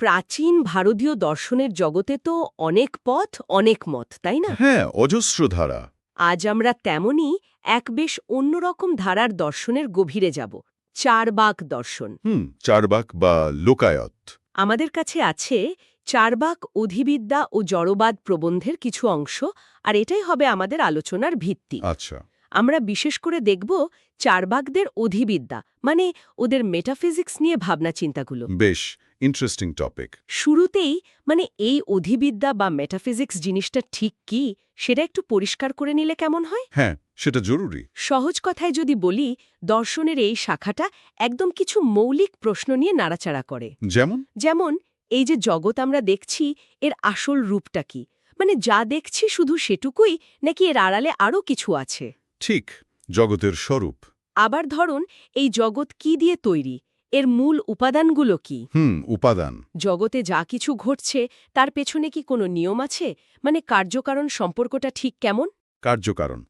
প্রাচীন ভারতীয় দর্শনের জগতে তো অনেক পথ অনেক মত তাই না? হ্যাঁ অজস্র ধারা। আজ আমরা তেমনই এক বেশ অন্যরকম ধারার দর্শনের গভীরে যাব চারবাক দর্শন। হুম চারবাক বা লোকায়ত। আমাদের কাছে আছে চারবাক অধিবিদ্যা ও জড়বাদ প্রবন্ধের কিছু অংশ আর এটাই হবে আমাদের আলোচনার ভিত্তি। আচ্ছা। আমরা বিশেষ করে দেখব চারবাগদের অধিবিদ্যা মানে ওদের মেটাফিজিক্স নিয়ে ভাবনা চিন্তাগুলো। বেশ ইন্টারেস্টিং টপিক শুরুতেই মানে এই অধিবিদ্যা বা মেটাফিজিক্স জিনিসটা ঠিক কি সেটা একটু পরিষ্কার করে নিলে কেমন হয়? হ্যাঁ সেটা জরুরি। সহজ কথায় যদি বলি দর্শনের এই শাখাটা একদম কিছু মৌলিক প্রশ্ন নিয়ে নাড়াচাড়া করে। যেমন? যেমন এই যে জগৎ আমরা দেখছি এর আসল রূপটা কি? মানে যা দেখছি শুধু সেটুকুই নাকি এর আড়ালে আরও কিছু আছে? ঠিক জগতের স্বরূপ। আবার ধরুন এই জগৎ কি দিয়ে তৈরি? এর মূল উপাদানগুলো কি? হুম উপাদান। জগতে যা কিছু ঘটছে তার পেছনে কি কোনো নিয়ম আছে? মানে কার্যকারণ সম্পর্কটা ঠিক কেমন? কার্যকারণ।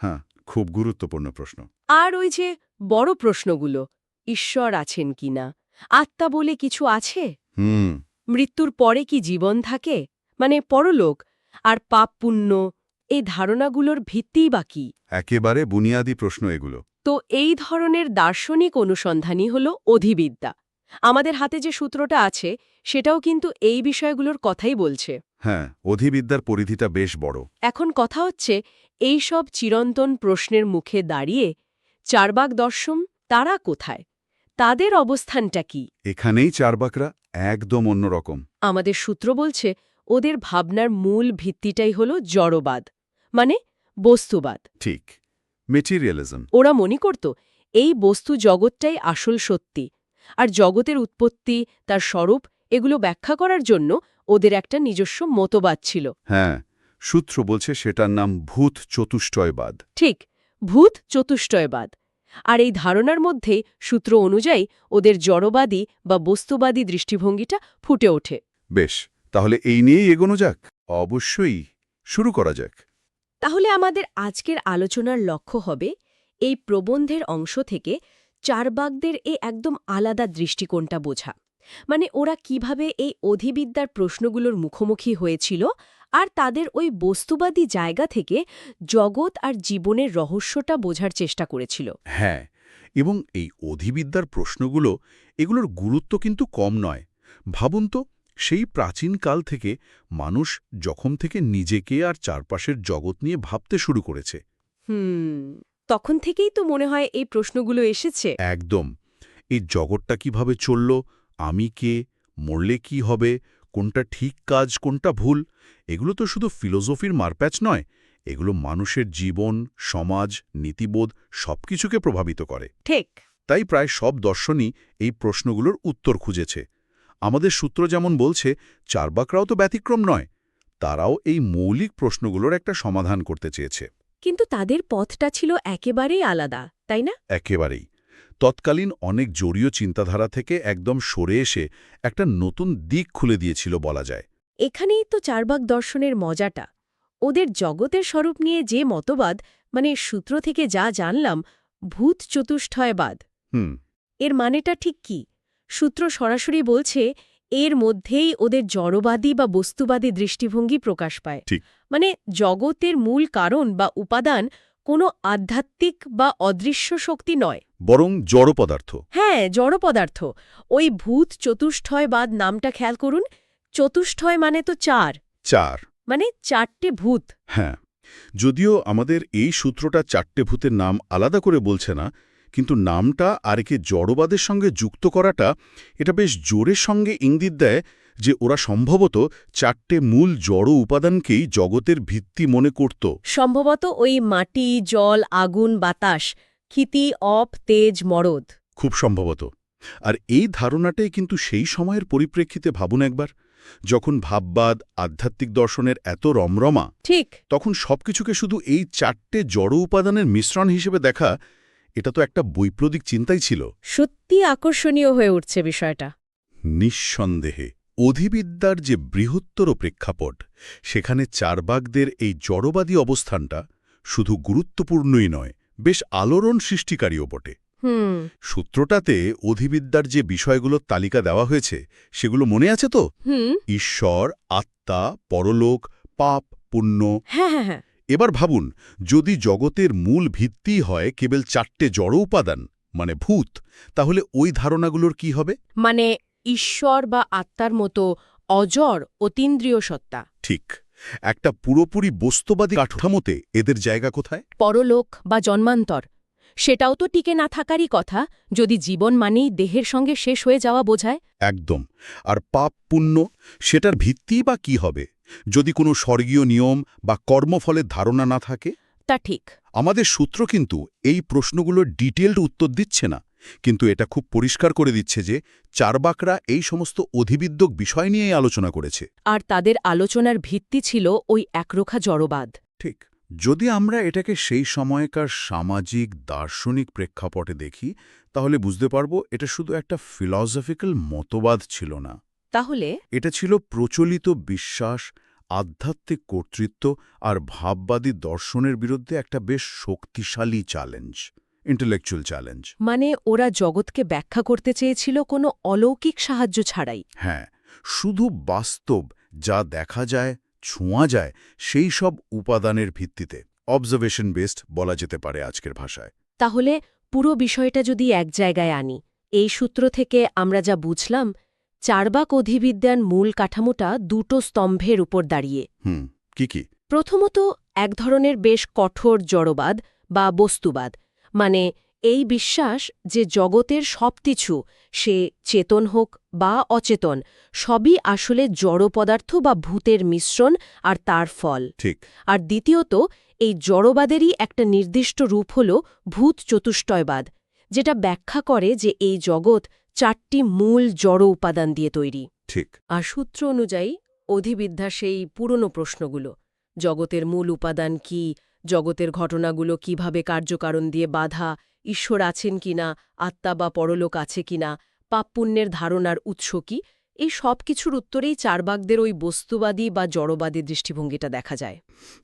হ্যাঁ খুব গুরুত্বপূর্ণ প্রশ্ন। আর ওই যে বড় প্রশ্নগুলো ঈশ্বর আছেন কিনা আত্মা বলে কিছু আছে? হুম। মৃত্যুর পরে কি জীবন থাকে? মানে পরলোক আর পাপ পুণ্য এই ধারণাগুলোর ভিত্তিই বা কি? একেবারে বুনিয়াদী প্রশ্ন এগুলো। তো এই ধরনের দার্শনিক অনুসন্ধানই হল অধিবিদ্যা। আমাদের হাতে যে সূত্রটা আছে সেটাও কিন্তু এই বিষয়গুলোর কথাই বলছে। হ্যাঁ অধিবিদ্যার পরিধিটা বেশ বড়। এখন কথা হচ্ছে এই সব চিরন্তন প্রশ্নের মুখে দাঁড়িয়ে চারবাক দর্শন তারা কোথায়? তাদের অবস্থানটা কি? এখানেই চারবাকরা একদম অন্যরকম। আমাদের সূত্র বলছে ওদের ভাবনার মূল ভিত্তিটাই হল জড়বাদ। মানে বস্তুবাদ। ঠিক। মেটিরিয়ালিজম ওরা মনে করত এই বস্তু জগৎটাই আসল সত্যি আর জগতের উৎপত্তি তার স্বরূপ এগুলো ব্যাখ্যা করার জন্য ওদের একটা নিজস্ব মতবাদ ছিল। হ্যাঁ সূত্র বলছে সেটার নাম ভূত চতুষ্টয়বাদ। ঠিক ভূত চতুষ্টয়বাদ। আর এই ধারণার মধ্যে সূত্র অনুযায়ী ওদের জড়বাদী বা বস্তুবাদী দৃষ্টিভঙ্গিটা ফুটে ওঠে। বেশ তাহলে এই নিয়েই এগোনো যাক? অবশ্যই শুরু করা যাক। তাহলে আমাদের আজকের আলোচনার লক্ষ্য হবে এই প্রবন্ধের অংশ থেকে চারবাগদের এ একদম আলাদা দৃষ্টিকোণটা বোঝা। মানে ওরা কীভাবে এই অধিবিদ্যার প্রশ্নগুলোর মুখোমুখি হয়েছিল আর তাদের ওই বস্তুবাদী জায়গা থেকে জগৎ আর জীবনের রহস্যটা বোঝার চেষ্টা করেছিল। হ্যাঁ এবং এই অধিবিদ্যার প্রশ্নগুলো এগুলোর গুরুত্ব কিন্তু কম নয়। ভাবুন তো সেই প্রাচীনকাল থেকে মানুষ যখন থেকে নিজেকে আর চারপাশের জগৎ নিয়ে ভাবতে শুরু করেছে। হুম তখন থেকেই তো মনে হয় এই প্রশ্নগুলো এসেছে। একদম। এই জগৎটা কীভাবে চলল আমি কে মরলে কি হবে কোনটা ঠিক কাজ কোনটা ভুল এগুলো তো শুধু ফিলোসফির মারপ্যাচ নয় এগুলো মানুষের জীবন সমাজ নীতিবোধ সবকিছুকে প্রভাবিত করে। ঠিক। তাই প্রায় সব দর্শনই এই প্রশ্নগুলোর উত্তর খুঁজেছে। আমাদের সূত্র যেমন বলছে চারবাকরাও তো ব্যতিক্রম নয়। তারাও এই মৌলিক প্রশ্নগুলোর একটা সমাধান করতে চেয়েছে। কিন্তু তাদের পথটা ছিল একেবারেই আলাদা তাই না? একেবারেই। তৎকালীন অনেক জড়ীয় চিন্তাধারা থেকে একদম সরে এসে একটা নতুন দিক খুলে দিয়েছিল বলা যায়। এখানেই তো চারবাক দর্শনের মজাটা। ওদের জগতের স্বরূপ নিয়ে যে মতবাদ মানে সূত্র থেকে যা জানলাম ভূত চতুষ্টয়বাদ হুম। এর মানেটা ঠিক কি? সূত্র সরাসরি বলছে এর মধ্যেই ওদের জড়বাদী বা বস্তুবাদী দৃষ্টিভঙ্গি প্রকাশ পায়। মানে জগতের মূল কারণ বা উপাদান কোনো আধ্যাত্মিক বা অদৃশ্য শক্তি নয়। বরং জড় পদার্থ। হ্যাঁ জড় পদার্থ। ওই ভূত চতুষ্টয়বাদ নামটা খেয়াল করুন। চতুষ্ঠয় মানে তো চার। চার। মানে চারটে ভূত। হ্যাঁ। যদিও আমাদের এই সূত্রটা চারটে ভূতের নাম আলাদা করে বলছে না কিন্তু নামটা আর একে জড়বাদের সঙ্গে যুক্ত করাটা এটা বেশ জোরের সঙ্গে ইঙ্গিত দেয় যে ওরা সম্ভবত চারটে মূল জড় উপাদানকেই জগতের ভিত্তি মনে করত। সম্ভবত ওই মাটি জল আগুন বাতাস ক্ষিতি অপ তেজ মরদ। খুব সম্ভবত। আর এই ধারণাটাই কিন্তু সেই সময়ের পরিপ্রেক্ষিতে ভাবুন একবার। যখন ভাববাদ আধ্যাত্মিক দর্শনের এত রমরমা ঠিক। তখন সবকিছুকে শুধু এই চারটে জড় উপাদানের মিশ্রণ হিসেবে দেখা এটা তো একটা বৈপ্লবিক চিন্তাই ছিল। সত্যি আকর্ষণীয় হয়ে উঠছে বিষয়টা। নিঃসন্দেহে অধিবিদ্যার যে বৃহত্তর প্রেক্ষাপট সেখানে চারবাগদের এই জড়বাদী অবস্থানটা শুধু গুরুত্বপূর্ণই নয় বেশ আলোড়ন সৃষ্টিকারীও বটে। সূত্রটাতে অধিবিদ্যার যে বিষয়গুলোর তালিকা দেওয়া হয়েছে সেগুলো মনে আছে তো? ঈশ্বর আত্মা পরলোক পাপ পুণ্য। হ্যাঁ হ্যাঁ হ্যাঁ। এবার ভাবুন যদি জগতের মূল ভিত্তি হয় কেবল চারটে জড় উপাদান মানে ভূত তাহলে ওই ধারণাগুলোর কি হবে? মানে ঈশ্বর বা আত্মার মতো অজর অতীন্দ্রিয় সত্তা। ঠিক। একটা পুরোপুরি বস্তুবাদী কাঠামোতে এদের জায়গা কোথায়? পরলোক বা জন্মান্তর। সেটাও তো টিকে না থাকারই কথা যদি জীবন মানেই দেহের সঙ্গে শেষ হয়ে যাওয়া বোঝায়। একদম। আর পাপ পুণ্য সেটার ভিত্তি বা কি হবে? যদি কোনো স্বর্গীয় নিয়ম বা কর্মফলের ধারণা না থাকে? তা ঠিক। আমাদের সূত্র কিন্তু এই প্রশ্নগুলোর ডিটেলড উত্তর দিচ্ছে না। কিন্তু এটা খুব পরিষ্কার করে দিচ্ছে যে চারবাকরা এই সমস্ত অধিবিদ্যক বিষয় নিয়েই আলোচনা করেছে। আর তাদের আলোচনার ভিত্তি ছিল ওই একরোখা জড়বাদ। ঠিক। যদি আমরা এটাকে সেই সময়কার সামাজিক দার্শনিক প্রেক্ষাপটে দেখি তাহলে বুঝতে পারব এটা শুধু একটা ফিলসফিক্যাল মতবাদ ছিল না। তাহলে? এটা ছিল প্রচলিত বিশ্বাস আধ্যাত্মিক কর্তৃত্ব আর ভাববাদী দর্শনের বিরুদ্ধে একটা বেশ শক্তিশালী চ্যালেঞ্জ ইন্টেলেকচুয়াল চ্যালেঞ্জ মানে ওরা জগৎকে ব্যাখ্যা করতে চেয়েছিল কোনো অলৌকিক সাহায্য ছাড়াই। হ্যাঁ শুধু বাস্তব যা দেখা যায় ছোঁয়া যায় সেই সব উপাদানের ভিত্তিতে। অবজারভেশন বেসড বলা যেতে পারে আজকের ভাষায়। তাহলে পুরো বিষয়টা যদি এক জায়গায় আনি এই সূত্র থেকে আমরা যা বুঝলাম চারবাক অধিবিদ্যার মূল কাঠামোটা দুটো স্তম্ভের উপর দাঁড়িয়ে। হুম কি কি? প্রথমত এক ধরনের বেশ কঠোর জড়বাদ বা বস্তুবাদ মানে এই বিশ্বাস যে জগতের সবকিছু সে চেতন হোক বা অচেতন সবই আসলে জড় পদার্থ বা ভূতের মিশ্রণ আর তার ফল। ঠিক। আর দ্বিতীয়ত এই জড়বাদেরই একটা নির্দিষ্ট রূপ হল ভূত চতুষ্টয়বাদ যেটা ব্যাখ্যা করে যে এই জগৎ চারটি মূল জড় উপাদান দিয়ে তৈরি। ঠিক। আর সূত্র অনুযায়ী অধিবিদ্যা সেই পুরনো প্রশ্নগুলো। জগতের মূল উপাদান কি? জগতের ঘটনাগুলো কীভাবে কার্যকারণ দিয়ে বাধা? ঈশ্বর আছেন কিনা? আত্মা বা পরলোক আছে কিনা? পাপপুণ্যের ধারণার উৎস কি? এই সব কিছুর উত্তরেই চারবাগদের ওই বস্তুবাদী বা জড়বাদী দৃষ্টিভঙ্গিটা দেখা যায়।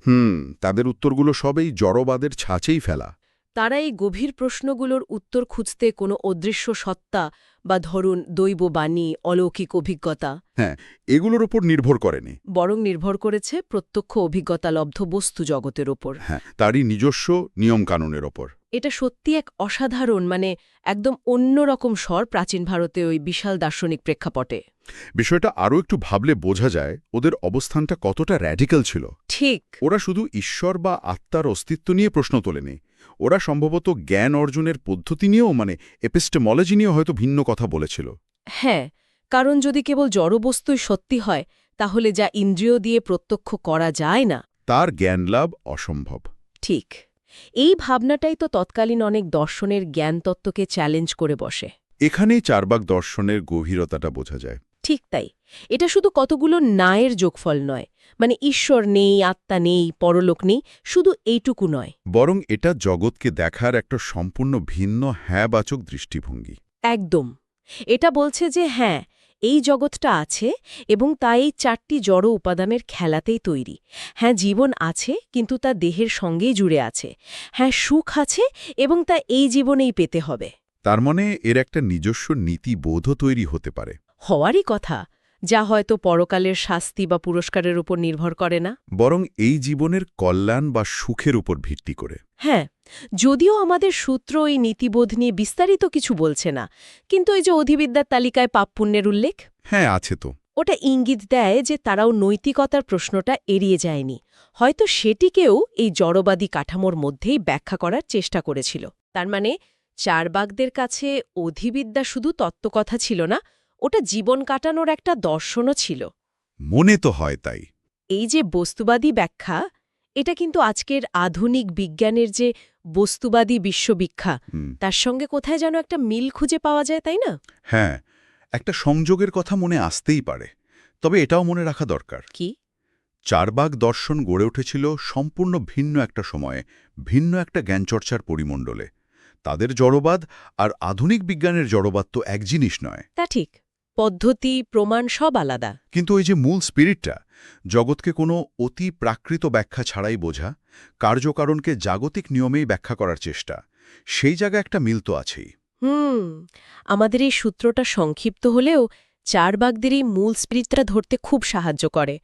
হুম তাদের উত্তরগুলো সবেই জড়বাদের ছাঁচেই ফেলা। তারা এই গভীর প্রশ্নগুলোর উত্তর খুঁজতে কোনো অদৃশ্য সত্তা বা ধরুন দৈব বাণী অলৌকিক অভিজ্ঞতা। হ্যাঁ এগুলোর ওপর নির্ভর করেনি। বরং নির্ভর করেছে প্রত্যক্ষ অভিজ্ঞতালব্ধ বস্তু জগতের ওপর হ্যাঁ তারই নিজস্ব নিয়মকানুনের ওপর এটা সত্যি এক অসাধারণ মানে একদম অন্যরকম স্বর প্রাচীন ভারতে ওই বিশাল দার্শনিক প্রেক্ষাপটে। বিষয়টা আরও একটু ভাবলে বোঝা যায় ওদের অবস্থানটা কতটা র্যাডিক্যাল ছিল। ঠিক। ওরা শুধু ঈশ্বর বা আত্মার অস্তিত্ব নিয়ে প্রশ্ন তোলেনি। ওরা সম্ভবত জ্ঞান অর্জনের পদ্ধতি নিয়েও মানে এপিস্টেমোলজি নিয়েও হয়তো ভিন্ন কথা বলেছিল। হ্যাঁ কারণ যদি কেবল জড়বস্তুই সত্যি হয় তাহলে যা ইন্দ্রিয় দিয়ে প্রত্যক্ষ করা যায় না। তার জ্ঞানলাভ অসম্ভব। ঠিক। এই ভাবনাটাই তো তৎকালীন অনেক দর্শনের জ্ঞানতত্ত্বকে চ্যালেঞ্জ করে বসে। এখানেই চারবাক দর্শনের গভীরতাটা বোঝা যায়। ঠিক তাই। এটা শুধু কতগুলো নায়ের যোগফল নয় মানে ঈশ্বর নেই আত্মা নেই পরলোক নেই শুধু এইটুকু নয়। বরং এটা জগৎকে দেখার একটা সম্পূর্ণ ভিন্ন হ্যাঁবাচক দৃষ্টিভঙ্গি। একদম। এটা বলছে যে হ্যাঁ এই জগৎটা আছে এবং তা এই চারটি জড় উপাদানের খেলাতেই তৈরি। হ্যাঁ জীবন আছে কিন্তু তা দেহের সঙ্গেই জুড়ে আছে। হ্যাঁ সুখ আছে এবং তা এই জীবনেই পেতে হবে। তার মানে এর একটা নিজস্ব নীতিবোধও তৈরি হতে পারে। হওয়ারই কথা যা হয়তো পরকালের শাস্তি বা পুরস্কারের উপর নির্ভর করে না। বরং এই জীবনের কল্যাণ বা সুখের উপর ভিত্তি করে। হ্যাঁ যদিও আমাদের সূত্র এই নীতিবোধ নিয়ে বিস্তারিত কিছু বলছে না কিন্তু এই যে অধিবিদ্যার তালিকায় পাপপুণ্যের উল্লেখ? হ্যাঁ আছে তো। ওটা ইঙ্গিত দেয় যে তারাও নৈতিকতার প্রশ্নটা এড়িয়ে যায়নি। হয়তো সেটিকেও এই জড়বাদী কাঠামোর মধ্যেই ব্যাখ্যা করার চেষ্টা করেছিল। তার মানে চারবাগদের কাছে অধিবিদ্যা শুধু তত্ত্বকথা ছিল না ওটা জীবন কাটানোর একটা দর্শনও ছিল। মনে তো হয় তাই। এই যে বস্তুবাদী ব্যাখ্যা এটা কিন্তু আজকের আধুনিক বিজ্ঞানের যে বস্তুবাদী বিশ্ববিখ্যা তার সঙ্গে কোথায় যেন একটা মিল খুঁজে পাওয়া যায় তাই না? হ্যাঁ একটা সংযোগের কথা মনে আসতেই পারে তবে এটাও মনে রাখা দরকার। কি? চারবাগ দর্শন গড়ে উঠেছিল সম্পূর্ণ ভিন্ন একটা সময়ে ভিন্ন একটা জ্ঞানচর্চার পরিমণ্ডলে। তাদের জড়বাদ আর আধুনিক বিজ্ঞানের জড়বাদ তো এক জিনিস নয়। তা ঠিক। পদ্ধতি প্রমাণ সব আলাদা। কিন্তু ওই যে মূল স্পিরিটটা জগৎকে কোনো অতি প্রাকৃত ব্যাখ্যা ছাড়াই বোঝা কার্যকারণকে জাগতিক নিয়মেই ব্যাখ্যা করার চেষ্টা সেই জায়গায় একটা মিল তো আছেই। হুম আমাদের এই সূত্রটা সংক্ষিপ্ত হলেও চারবাগদের এই মূল স্পিরিটটা ধরতে খুব সাহায্য করে।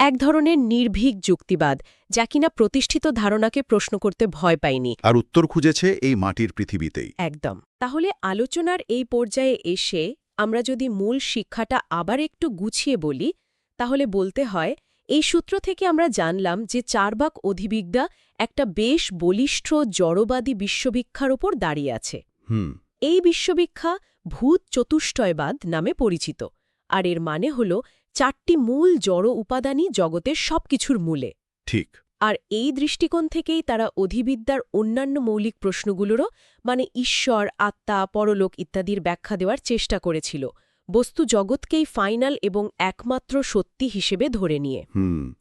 এক ধরনের নির্ভীক যুক্তিবাদ যা কিনা প্রতিষ্ঠিত ধারণাকে প্রশ্ন করতে ভয় পায়নি। আর উত্তর খুঁজেছে এই মাটির পৃথিবীতেই। একদম। তাহলে আলোচনার এই পর্যায়ে এসে আমরা যদি মূল শিক্ষাটা আবার একটু গুছিয়ে বলি তাহলে বলতে হয় এই সূত্র থেকে আমরা জানলাম যে চারবাক অধিবিদ্যা একটা বেশ বলিষ্ঠ জড়বাদী বিশ্বভিক্ষার ওপর দাঁড়িয়ে আছে। হুম। এই বিশ্ববিখ্যা ভূত চতুষ্টয়বাদ নামে পরিচিত আর এর মানে হল চারটি মূল জড় উপাদানই জগতের সবকিছুর মূলে। ঠিক। আর এই দৃষ্টিকোণ থেকেই তারা অধিবিদ্যার অন্যান্য মৌলিক প্রশ্নগুলোরও মানে ঈশ্বর আত্মা পরলোক ইত্যাদির ব্যাখ্যা দেওয়ার চেষ্টা করেছিল। বস্তু জগৎকেই ফাইনাল এবং একমাত্র সত্যি হিসেবে ধরে নিয়ে। হুম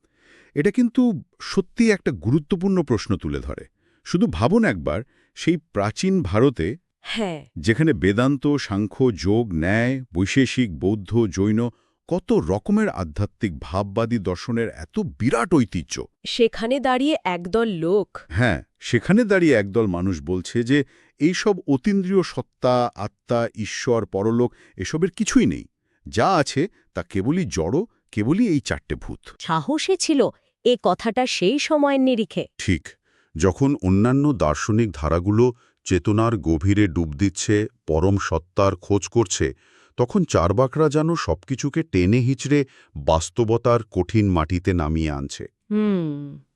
এটা কিন্তু সত্যি একটা গুরুত্বপূর্ণ প্রশ্ন তুলে ধরে। শুধু ভাবুন একবার সেই প্রাচীন ভারতে হ্যাঁ। যেখানে বেদান্ত সাংখ্য যোগ ন্যায় বৈশেষিক বৌদ্ধ জৈন কত রকমের আধ্যাত্মিক ভাববাদী দর্শনের এত বিরাট ঐতিহ্য? সেখানে দাঁড়িয়ে একদল লোক। হ্যাঁ সেখানে দাঁড়িয়ে একদল মানুষ বলছে যে এই সব অতীন্দ্রিয় সত্তা আত্মা ঈশ্বর পরলোক এসবের কিছুই নেই। যা আছে তা কেবলই জড় কেবলই এই চারটে ভূত। সাহসে ছিল এ কথাটা সেই সময়ের নিরিখে। ঠিক যখন অন্যান্য দার্শনিক ধারাগুলো চেতনার গভীরে ডুব দিচ্ছে পরম সত্তার খোঁজ করছে তখন চারবাকরা যেন সবকিছুকে টেনে হিচড়ে বাস্তবতার কঠিন মাটিতে নামিয়ে আনছে।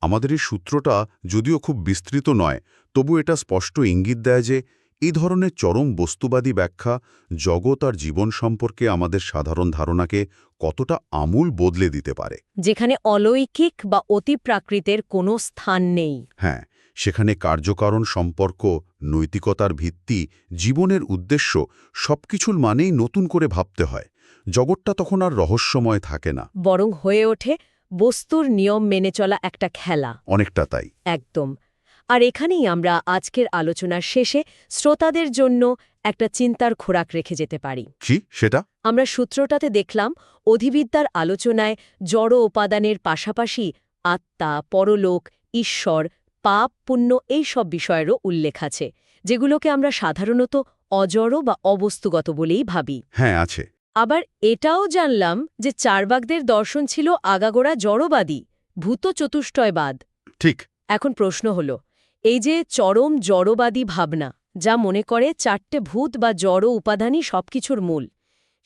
আমাদের এই সূত্রটা যদিও খুব বিস্তৃত নয় তবু এটা স্পষ্ট ইঙ্গিত দেয় যে এই ধরনের চরম বস্তুবাদী ব্যাখ্যা জগৎ আর জীবন সম্পর্কে আমাদের সাধারণ ধারণাকে কতটা আমূল বদলে দিতে পারে। যেখানে অলৌকিক বা অতিপ্রাকৃতের কোনো স্থান নেই। হ্যাঁ সেখানে কার্যকারণ সম্পর্ক নৈতিকতার ভিত্তি জীবনের উদ্দেশ্য সবকিছুর মানেই নতুন করে ভাবতে হয়। জগৎটা তখন আর রহস্যময় থাকে না। বরং হয়ে ওঠে বস্তুর নিয়ম মেনে চলা একটা খেলা। অনেকটা তাই। একদম। আর এখানেই আমরা আজকের আলোচনার শেষে শ্রোতাদের জন্য একটা চিন্তার খোরাক রেখে যেতে পারি। কি? সেটা? আমরা সূত্রটাতে দেখলাম অধিবিদ্যার আলোচনায় জড় উপাদানের পাশাপাশি আত্মা পরলোক ঈশ্বর পাপ পুণ্য এই সব বিষয়েরও উল্লেখ আছে যেগুলোকে আমরা সাধারণত অজড় বা অবস্তুগত বলেই ভাবি। হ্যাঁ আছে। আবার এটাও জানলাম যে চারবাগদের দর্শন ছিল আগাগোড়া জড়বাদী ভূত চতুষ্টয়বাদ। ঠিক। এখন প্রশ্ন হল এই যে চরম জড়বাদী ভাবনা যা মনে করে চারটে ভূত বা জড় উপাদানই সবকিছুর মূল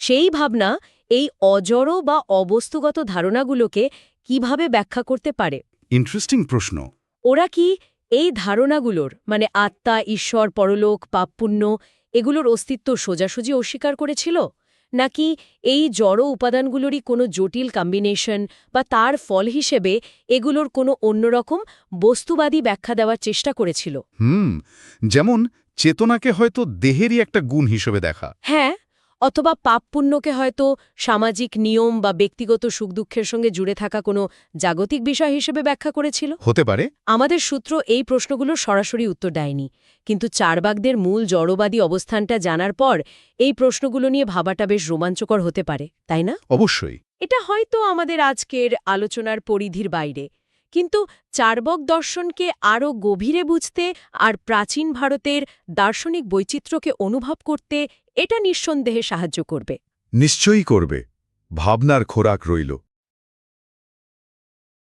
সেই ভাবনা এই অজড় বা অবস্তুগত ধারণাগুলোকে কীভাবে ব্যাখ্যা করতে পারে? ইন্টারেস্টিং প্রশ্ন। ওরা কি এই ধারণাগুলোর মানে আত্মা ঈশ্বর পরলোক পাপপুণ্য এগুলোর অস্তিত্ব সোজাসুজি অস্বীকার করেছিল? নাকি এই জড় উপাদানগুলোরই কোনো জটিল কম্বিনেশন বা তার ফল হিসেবে এগুলোর কোনো অন্যরকম বস্তুবাদী ব্যাখ্যা দেওয়ার চেষ্টা করেছিল? হুম যেমন চেতনাকে হয়তো দেহেরই একটা গুণ হিসেবে দেখা। হ্যাঁ অথবা পাপপুণ্যকে হয়তো সামাজিক নিয়ম বা ব্যক্তিগত সুখ দুঃখের সঙ্গে জুড়ে থাকা কোনো জাগতিক বিষয় হিসেবে ব্যাখ্যা করেছিল? হতে পারে। আমাদের সূত্র এই প্রশ্নগুলো সরাসরি উত্তর দেয়নি। কিন্তু চারবাগদের মূল জড়বাদী অবস্থানটা জানার পর এই প্রশ্নগুলো নিয়ে ভাবাটা বেশ রোমাঞ্চকর হতে পারে তাই না? অবশ্যই। এটা হয়তো আমাদের আজকের আলোচনার পরিধির বাইরে। কিন্তু চারবক দর্শনকে আরও গভীরে বুঝতে আর প্রাচীন ভারতের দার্শনিক বৈচিত্র্যকে অনুভব করতে এটা নিঃসন্দেহে সাহায্য করবে। নিশ্চয়ই করবে। ভাবনার খোরাক রইল।